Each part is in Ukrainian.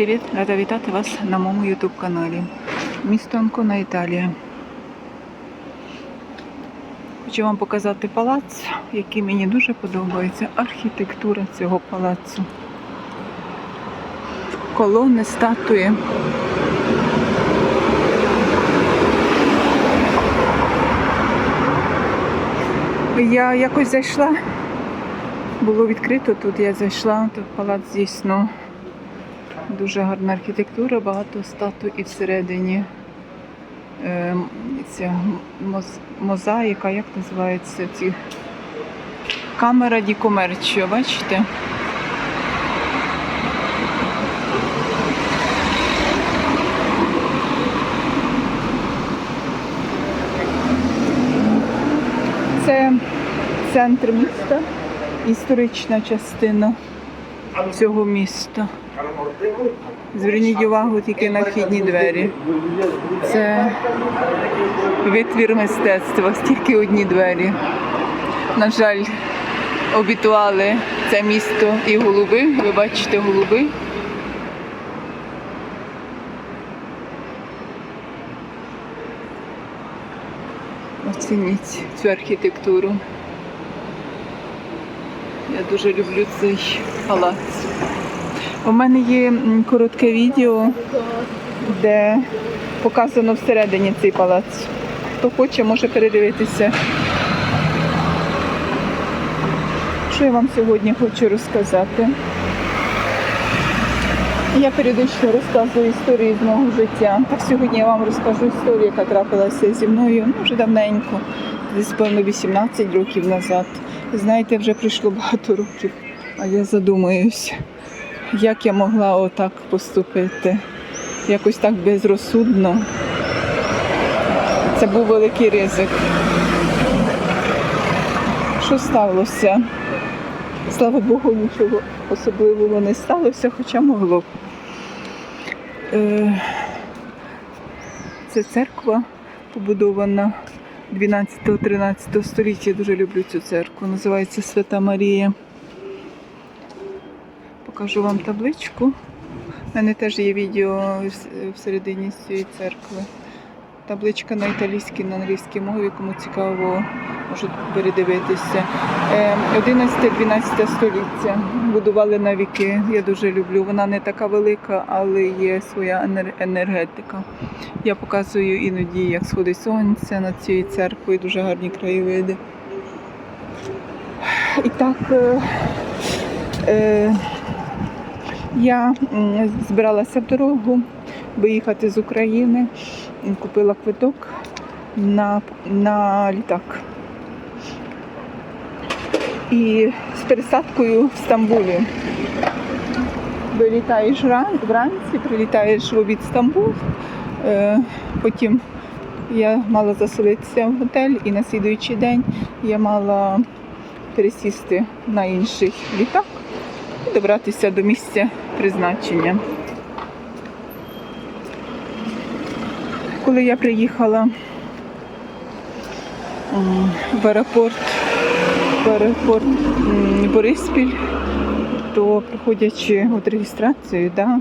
Привіт, рада вітати вас на моєму YouTube каналі. Місто Анкона, Італія. Хочу вам показати палац, який мені дуже подобається. Архітектура цього палацу. Колони, статуї. Я якось зайшла, було відкрито тут, я зайшла, тут палац дійсно дуже гарна архітектура, багато статуй і всередині е, ця моз- мозаїка, як називається ці камера ді комерчо, бачите? Це центр міста, історична частина цього міста. Зверніть увагу тільки на вхідні двері. Це витвір мистецтва, тільки одні двері. На жаль, обітували це місто і голуби. Ви бачите голуби. Оцініть цю архітектуру. Я дуже люблю цей палац. У мене є коротке відео, де показано всередині цей палац. Хто хоче, може передивитися. Що я вам сьогодні хочу розказати? Я періодично розказую історії з мого життя. Так сьогодні я вам розкажу історію, яка трапилася зі мною ну, вже давненько, десь певно 18 років назад. Знаєте, вже пройшло багато років, а я задумаюсь, як я могла отак поступити. Якось так безрозсудно. Це був великий ризик. Що сталося? Слава Богу, нічого особливого не сталося, хоча могло б. Е, Це церква побудована 12-13 століття. Я дуже люблю цю церкву. Називається Свята Марія. Покажу вам табличку. У мене теж є відео всередині цієї церкви. Табличка на італійській, на англійській мові, кому цікаво, можуть передивитися. Е, 11-12 століття будували на віки. Я дуже люблю. Вона не така велика, але є своя енергетика. Я показую іноді, як сходить сонце над цією церквою, дуже гарні краєвиди. І так, е, е, я збиралася в дорогу виїхати з України, купила квиток на, на літак. І з пересадкою в Стамбулі. Вилітаєш ран- вранці, прилітаєш в обід Стамбул. Е, потім я мала заселитися в готель і на слідуючий день я мала пересісти на інший літак добратися до місця призначення. Коли я приїхала в аеропорт, в аеропорт Бориспіль, то проходячи от реєстрацію, да,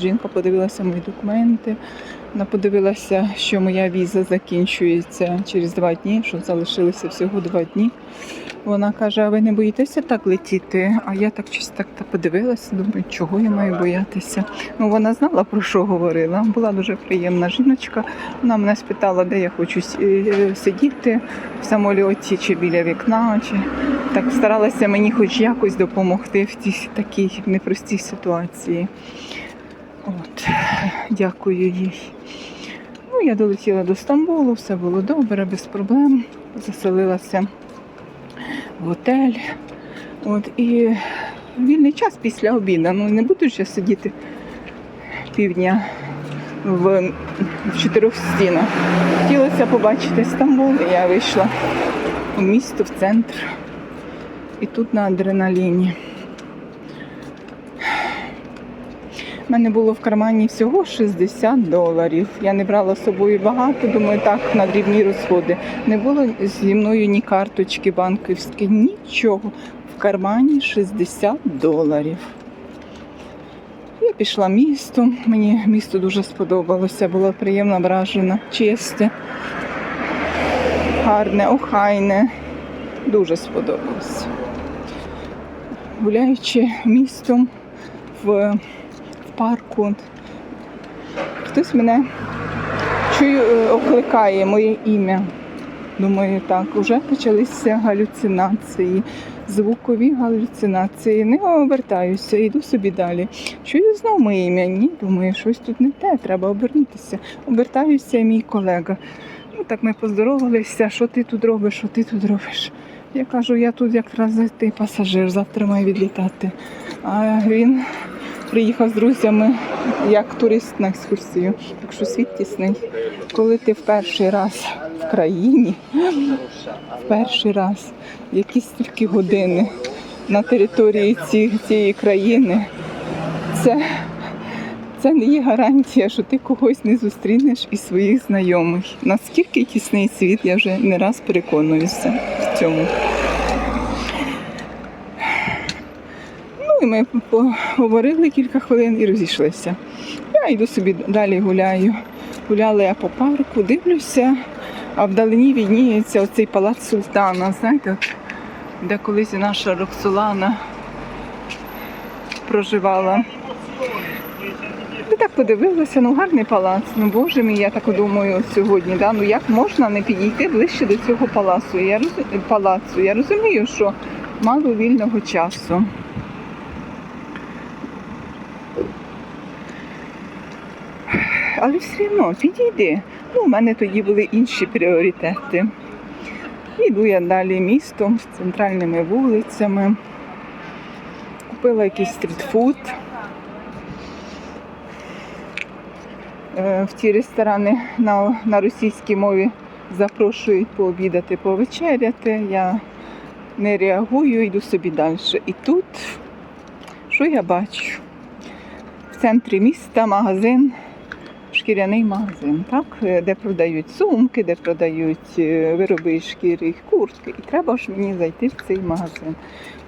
жінка подивилася мої документи, вона подивилася, що моя віза закінчується через два дні, що залишилося всього два дні. Вона каже: а ви не боїтеся так летіти? А я так щось так подивилася, думаю, чого я маю боятися. Ну вона знала про що говорила. Була дуже приємна жіночка. Вона мене спитала, де я хочу е, сидіти в самольоті чи біля вікна, чи так старалася мені хоч якось допомогти в цій такій непростій ситуації. От, дякую їй. Ну, я долетіла до Стамбулу, все було добре, без проблем. Заселилася в готель. От, і вільний час після обіду. Ну не буду я сидіти півдня в, в чотирьох стінах. Хотілося побачити Стамбул, і я вийшла у місто, в центр. І тут на адреналіні. У мене було в кармані всього 60 доларів. Я не брала з собою багато, думаю, так, на дрібні розходи. Не було зі мною ні карточки банківської, нічого. В кармані 60 доларів. Я пішла містом. Мені місто дуже сподобалося, було приємно вражена, чисте, гарне, охайне. Дуже сподобалося. Гуляючи містом в парку, хтось мене чую, е, окликає моє ім'я. Думаю, так, вже почалися галюцинації, звукові галюцинації. Не обертаюся, йду собі далі. Чую знов моє ім'я? Ні, думаю, щось тут не те, треба обернутися. Обертаюся, мій колега. Ну так ми поздоровалися, що ти тут робиш, що ти тут робиш. Я кажу, я тут якраз ти пасажир, завтра маю відлітати. А він приїхав з друзями як турист на екскурсію. Так що світ тісний. Коли ти в перший раз в країні, в перший раз, якісь тільки години на території ці, цієї країни, це, це не є гарантія, що ти когось не зустрінеш із своїх знайомих. Наскільки тісний світ, я вже не раз переконуюся в цьому. Ну ми поговорили кілька хвилин і розійшлися. Я йду собі далі гуляю. Гуляла я по парку, дивлюся, а вдалині відніється оцей палац султана. Знаєте, де колись наша Роксолана проживала. Я так подивилася, ну гарний палац. Ну боже мій, я так думаю сьогодні. Да? Ну як можна не підійти ближче до цього палацу? Я роз... палацу. Я розумію, що мало вільного часу. Але все одно підійди. Ну, у мене тоді були інші пріоритети. Йду я далі містом з центральними вулицями. Купила якийсь стрітфуд. Е, В ті ресторани на, на російській мові запрошують пообідати, повечеряти. Я не реагую, йду собі далі. І тут, що я бачу? В центрі міста магазин шкіряний магазин, так? е, де продають сумки, де продають е, вироби із шкіри, куртки. І треба ж мені зайти в цей магазин.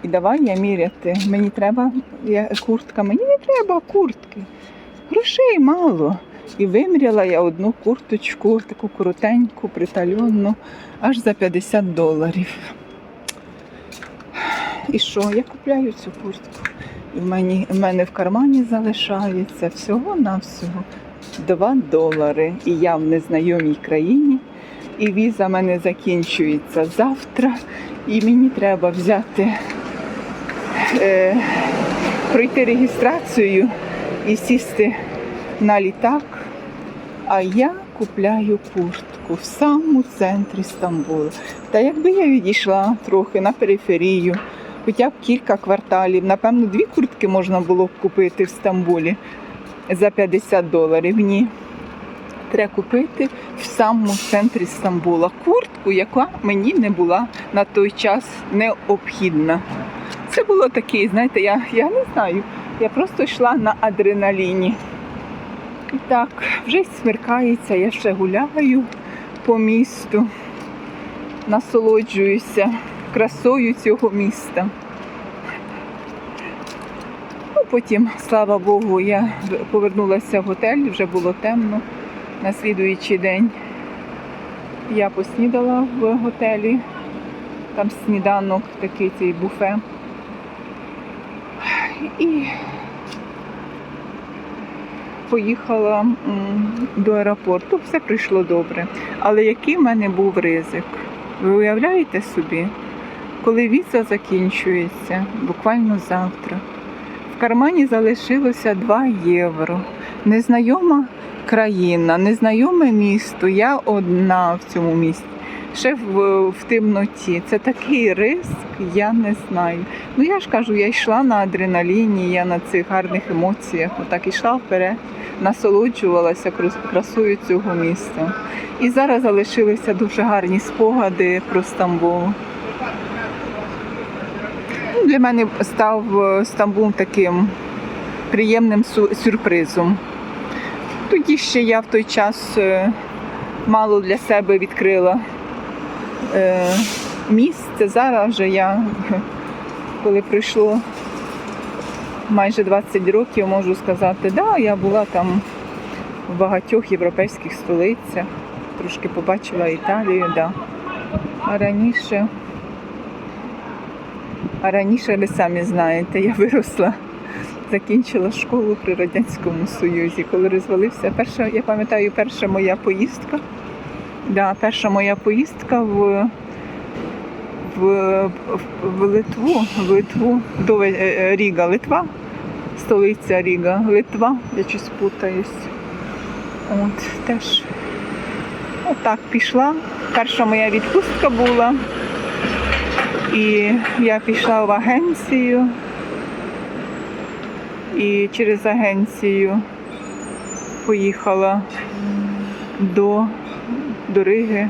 І давай я міряти. Мені треба я, куртка, мені не треба куртки. Грошей мало. І виміряла я одну курточку, таку коротеньку, притальонну, аж за 50 доларів. І що? Я купляю цю куртку. В мене, в мене в кармані залишається всього-навсього 2 долари. І я в незнайомій країні. І віза в мене закінчується завтра. І мені треба взяти, е, пройти реєстрацію і сісти на літак. А я купляю куртку в самому центрі Стамбула. Та якби я відійшла трохи на периферію, хоча б кілька кварталів, напевно, дві куртки можна було б купити в Стамбулі за 50 доларів. Ні. Треба купити в самому центрі Стамбула куртку, яка мені не була на той час необхідна. Це було таке, знаєте, я, я не знаю. Я просто йшла на адреналіні. І так, вже смеркається, я ще гуляю по місту, насолоджуюся красою цього міста. Потім, слава Богу, я повернулася в готель, вже було темно. На слідуючий день я поснідала в готелі. Там сніданок, такий цей буфе. І поїхала до аеропорту. Все пройшло добре. Але який в мене був ризик? Ви уявляєте собі, коли віза закінчується, буквально завтра, в кармані залишилося 2 євро. Незнайома країна, незнайоме місто. Я одна в цьому місті. Ще в, в темноті. Це такий риск, я не знаю. Ну я ж кажу, я йшла на адреналіні, я на цих гарних емоціях. Отак йшла вперед, насолоджувалася красою цього міста. І зараз залишилися дуже гарні спогади про Стамбул. Для мене став е, Стамбул таким приємним сюрпризом. Тоді ще я в той час е, мало для себе відкрила е, місце. Зараз вже я, коли пройшло майже 20 років можу сказати, да, я була там в багатьох європейських столицях, трошки побачила Італію, да. А раніше, а раніше ви самі знаєте, я виросла, закінчила школу при Радянському Союзі, коли розвалився. Перша, я пам'ятаю, перша моя поїздка. Да, перша моя поїздка в, в, в, Литву, в Литву до е, е, Ріга, Литва, столиця Ріга, Литва, я щось путаюсь. От теж отак пішла. Перша моя відпустка була. І я пішла в агенцію. І через агенцію поїхала до, Риги,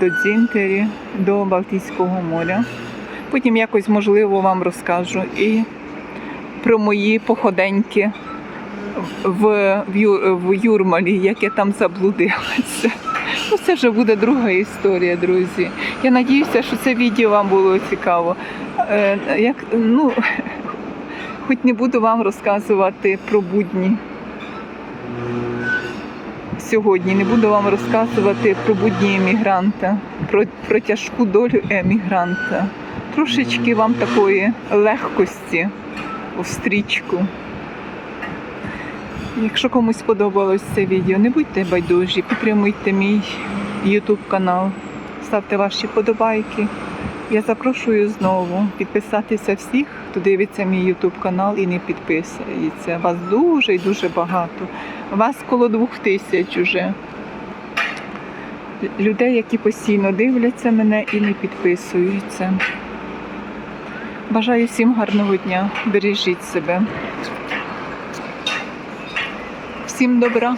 до Дзінтері, до Балтійського моря. Потім якось, можливо, вам розкажу і про мої походеньки в, в, в Юрмалі, як я там заблудилася. Ну, це вже буде друга історія, друзі. Я надіюся, що це відео вам було цікаво. Е, як, ну, хоч не буду вам розказувати про будні. Сьогодні не буду вам розказувати про будні емігранта, про, про тяжку долю емігранта. Трошечки вам такої легкості у стрічку. Якщо комусь сподобалось це відео, не будьте байдужі, підтримуйте мій YouTube канал, ставте ваші подобайки. Я запрошую знову підписатися всіх, хто дивиться мій YouTube канал і не підписується. Вас дуже і дуже багато. Вас коло двох тисяч уже. Людей, які постійно дивляться мене і не підписуються. Бажаю всім гарного дня. Бережіть себе. Всім добра.